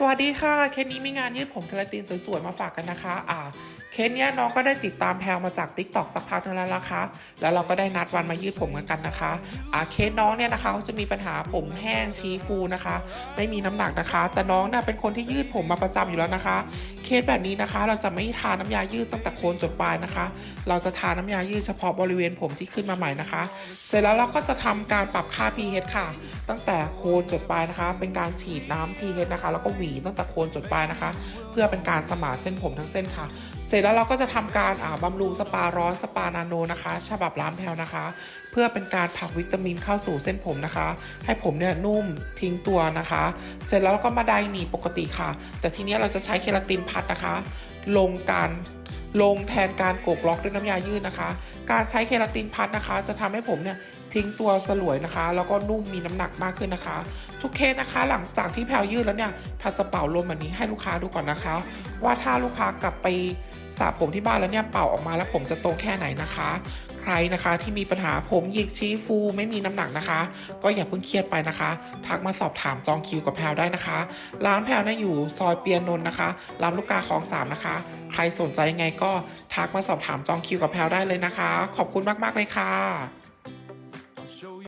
สวัสดีค่ะ เคสนี้มีงานยืดผมเคลาตินสวยๆ มาฝากกันนะคะ อ่า เคสเนี้ยน้องก็ได้ติดตามแพลวมาจาก t ิ k t o k สักพักนึงแล้วนะคะ แล้วเราก็ได้นัดวันมายืดผมกันกันนะคะ อ่า เคสน้องเนี่ยนะคะเขาจะมีปัญหาผมแห้งชี้ฟูนะคะ ไม่มีน้ำหนักนะคะ แต่น้องเนี่ยเป็นคนที่ยืดผมมาประจำอยู่แล้วนะคะ เคสแบบนี้นะคะ เราจะไม่ทาน้ำยายืดตั้งแต่โคนจนปลายนะคะ เราจะทาน้ำยายืดเฉพาะบริเวณผมที่ขึ้นมาใหม่นะคะ เสร็จแล้วเราก็จะทำการปรับค่า pH ค่ะ ตั้งแต่โคนจดปลายนะคะ เป็นการฉีดน้ำ pH นะคะ แล้วก็หวีตั้งแต่โคนจดปลายนะคะ เพื่อเป็นการสมานเส้นผมทั้งเส้นค่ะ เสร็จแล้วเราก็จะทำการอ่าบำรุงสปาร้อนสปานาโนนะคะ ฉบับร้านแพลนะคะ เพื่อเป็นการผักวิตามินเข้าสู่เส้นผมนะคะ ให้ผมเนี่ยนุ่มทิ้งตัวนะคะ เสร็จแล้วเราก็มาไดหนีปกติค่ะ แต่ทีนี้เราจะใช้เคราตินพัดนะคะ ลงการลงแทนการโกกล็อกด้วยน้ำยายืดนะคะ การใช้เคราตินพัดนะคะ จะทำให้ผมเนี่ย ทิ้งตัวสลวยนะคะ แล้วก็นุ่มมีน้ำหนักมากขึ้นนะคะ ทุกเคสนะคะ หลังจากที่แพลวยืดแล้วเนี่ยแพลจะเป่าลมแบบนี้ให้ลูกค้าดูก่อนนะคะ ว่าถ้าลูกค้ากลับไปสระผมที่บ้านแล้วเนี่ยเป่าออกมาแล้วผมจะตรงแค่ไหนนะคะ ใครนะคะที่มีปัญหาผมหยิกชี้ฟู ไม่มีน้ำหนักนะคะ ก็อย่าเพิ่งเครียดไปนะคะ ทักมาสอบถามจองคิวกับแพลวได้นะคะ ร้านแพลวนะอยู่ซอยเปียนนนท์นะคะรามลูกกาคลองสามนะคะ ใครสนใจยังไงก็ทักมาสอบถามจองคิวกับแพลวได้เลยนะคะ ขอบคุณมากๆเลยค่ะ show you.